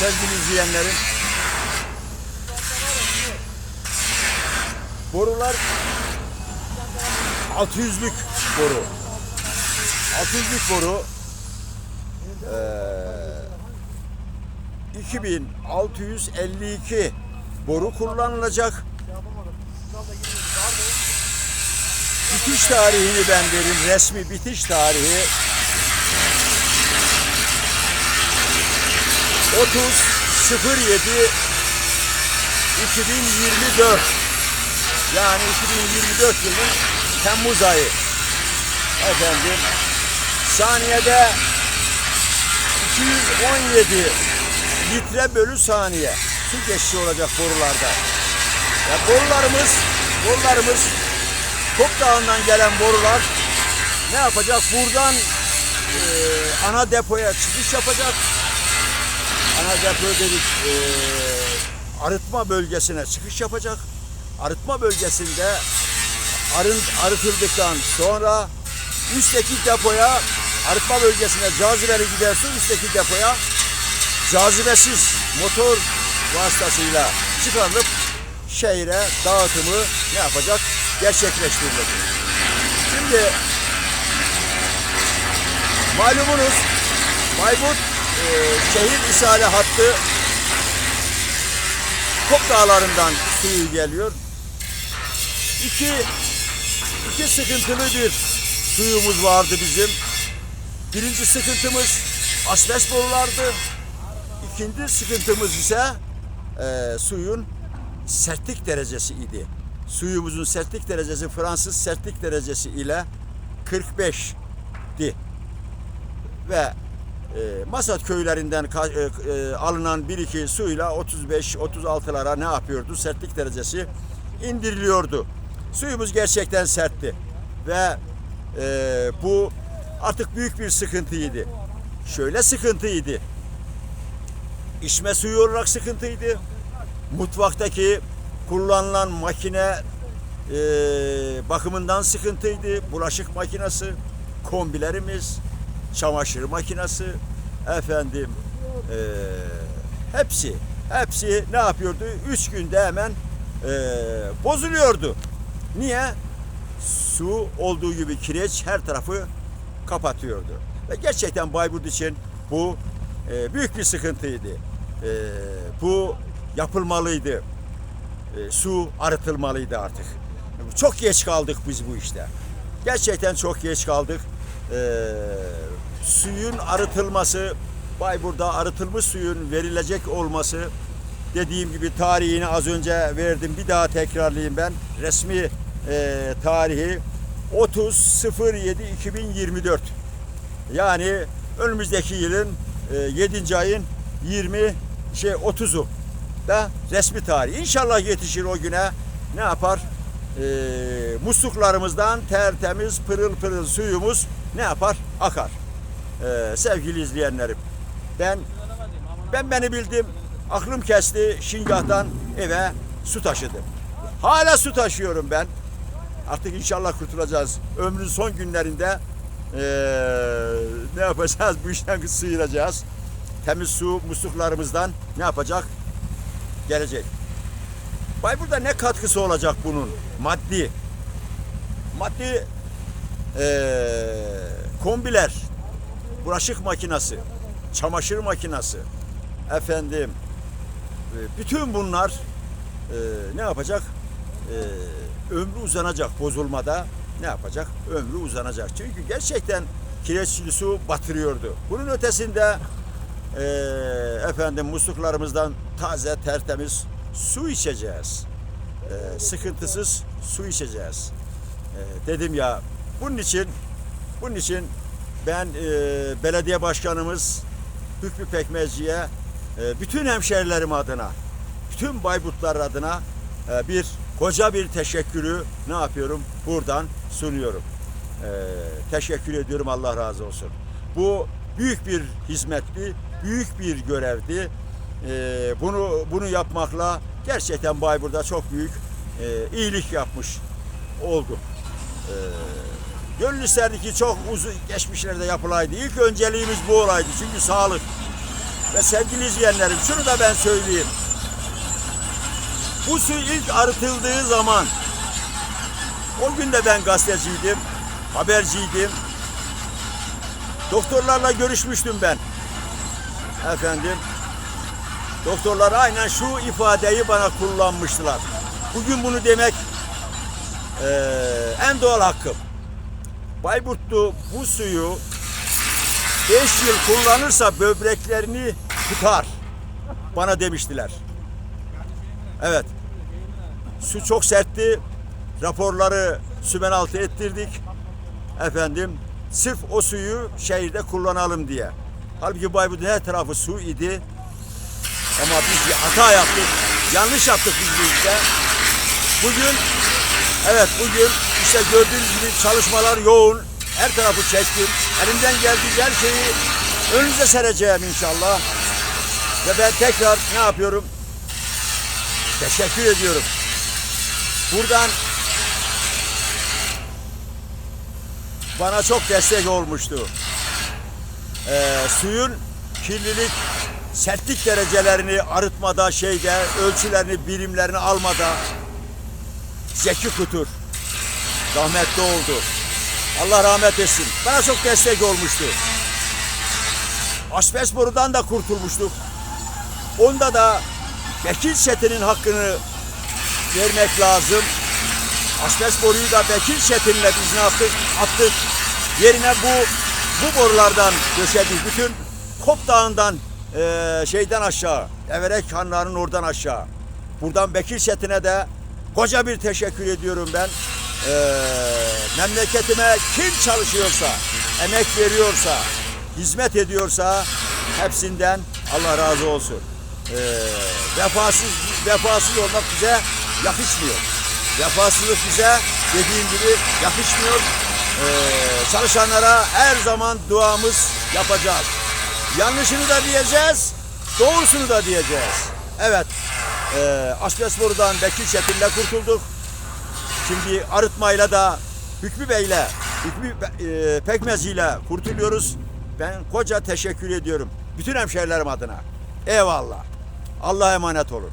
sevgili izleyenlerim. Borular 600'lük boru. 600'lük boru eee 2652 boru kullanılacak. Bitiş tarihini ben veririm. Resmi bitiş tarihi 30 07 2024 yani 2024 yılının Temmuz ayı efendim saniyede 217 litre bölü saniye su geçişi olacak borularda. Ya borularımız borularımız Kop Dağı'ndan gelen borular ne yapacak? Buradan e, ana depoya çıkış yapacak. Ana depo dedik e, arıtma bölgesine çıkış yapacak. Arıtma bölgesinde arın, arıtıldıktan sonra üstteki depoya arıtma bölgesine cazibeli giderse üstteki depoya cazibesiz motor vasıtasıyla çıkarılıp şehre dağıtımı ne yapacak? Gerçekleştirilecek. Şimdi malumunuz Bayburt şehir isale hattı Kop Dağları'ndan suyu geliyor. İki, iki sıkıntılı bir suyumuz vardı bizim. Birinci sıkıntımız asbest borulardı. İkinci sıkıntımız ise e, suyun sertlik derecesi idi. Suyumuzun sertlik derecesi Fransız sertlik derecesi ile 45'ti. Ve Masat köylerinden e, e, alınan bir iki suyla 35-36'lara ne yapıyordu? Sertlik derecesi indiriliyordu. Suyumuz gerçekten sertti. Ve e, bu artık büyük bir sıkıntıydı. Şöyle sıkıntıydı. İçme suyu olarak sıkıntıydı. Mutfaktaki kullanılan makine e, bakımından sıkıntıydı. Bulaşık makinesi, kombilerimiz, çamaşır makinesi, efendim e, hepsi hepsi ne yapıyordu? Üç günde hemen e, bozuluyordu. Niye? Su olduğu gibi kireç her tarafı kapatıyordu. Ve gerçekten Bayburt için bu e, büyük bir sıkıntıydı. E, bu yapılmalıydı. E, su arıtılmalıydı artık. Çok geç kaldık biz bu işte. Gerçekten çok geç kaldık. E, suyun arıtılması, Bayburt'ta arıtılmış suyun verilecek olması dediğim gibi tarihini az önce verdim. Bir daha tekrarlayayım ben. Resmi e, tarihi 30 07 2024. Yani önümüzdeki yılın e, 7. ayın 20 şey 30'u da resmi tarih. İnşallah yetişir o güne. Ne yapar? E, musluklarımızdan tertemiz pırıl pırıl suyumuz ne yapar? Akar. E, sevgili izleyenlerim. Ben ben beni bildim. Aklım kesti. Şingah'tan eve su taşıdım. Hala su taşıyorum ben. Artık inşallah kurtulacağız. Ömrün son günlerinde eee, ne yapacağız? Bu işten sıyıracağız. Temiz su musluklarımızdan ne yapacak? Gelecek. Bayburt'ta ne katkısı olacak bunun? Maddi. Maddi eee, kombiler, bulaşık makinesi, çamaşır makinesi, efendim, e, bütün bunlar e, ne yapacak? E, ömrü uzanacak bozulmada ne yapacak? Ömrü uzanacak. Çünkü gerçekten kireçli su batırıyordu. Bunun ötesinde e, efendim musluklarımızdan taze tertemiz su içeceğiz. E, sıkıntısız su içeceğiz. E, dedim ya bunun için bunun için ben e, belediye başkanımız Hükrü Pekmezci'ye e, bütün hemşerilerim adına, bütün Bayburtlar adına e, bir koca bir teşekkürü ne yapıyorum buradan sunuyorum. E, teşekkür ediyorum Allah razı olsun. Bu büyük bir hizmetti, büyük bir görevdi. E, bunu bunu yapmakla gerçekten Bayburt'a çok büyük e, iyilik yapmış oldum. E, Gönül isterdi ki çok uzun geçmişlerde yapılaydı. İlk önceliğimiz bu olaydı. Çünkü sağlık. Ve sevgili izleyenlerim şunu da ben söyleyeyim. Bu su ilk arıtıldığı zaman o gün de ben gazeteciydim, haberciydim. Doktorlarla görüşmüştüm ben. Efendim, doktorlar aynen şu ifadeyi bana kullanmıştılar. Bugün bunu demek eee, en doğal hakkım. Bayburtlu bu suyu 5 yıl kullanırsa böbreklerini tutar. Bana demiştiler. Evet. Su çok sertti. Raporları sümen altı ettirdik. Efendim sırf o suyu şehirde kullanalım diye. Halbuki Bayburt'un her tarafı su idi. Ama biz bir hata yaptık. Yanlış yaptık biz bu. Bugün evet bugün işte gördüğünüz gibi çalışmalar yoğun. Her tarafı çektim. Elimden geldiği her şeyi önünüze sereceğim inşallah. Ve ben tekrar ne yapıyorum? Teşekkür ediyorum. Buradan bana çok destek olmuştu. Ee, suyun kirlilik, sertlik derecelerini arıtmada, şeyde, ölçülerini, birimlerini almada Zeki Kutur rahmetli oldu. Allah rahmet etsin. Bana çok destek olmuştu. Asbest borudan da kurtulmuştuk. Onda da Bekir Çetin'in hakkını vermek lazım. Asbest boruyu da Bekir Çetin'le biz ne yaptık? Attık. Yerine bu bu borulardan döşedik. Bütün Kop Dağı'ndan eee, şeyden aşağı, Everek Hanları'nın oradan aşağı. Buradan Bekir Çetin'e de koca bir teşekkür ediyorum ben. Eee, memleketime kim çalışıyorsa, emek veriyorsa, hizmet ediyorsa hepsinden Allah razı olsun. Eee, vefasız vefasız olmak bize yakışmıyor. Vefasızlık bize dediğim gibi yakışmıyor. Eee, çalışanlara her zaman duamız yapacağız. Yanlışını da diyeceğiz, doğrusunu da diyeceğiz. Evet, eee asbest borudan Bekir Çetin'le kurtulduk. Şimdi arıtmayla da Hükmü Bey'le, Hükmü e, Pekmez'iyle kurtuluyoruz. Ben koca teşekkür ediyorum. Bütün hemşehrilerim adına. Eyvallah. Allah'a emanet olun.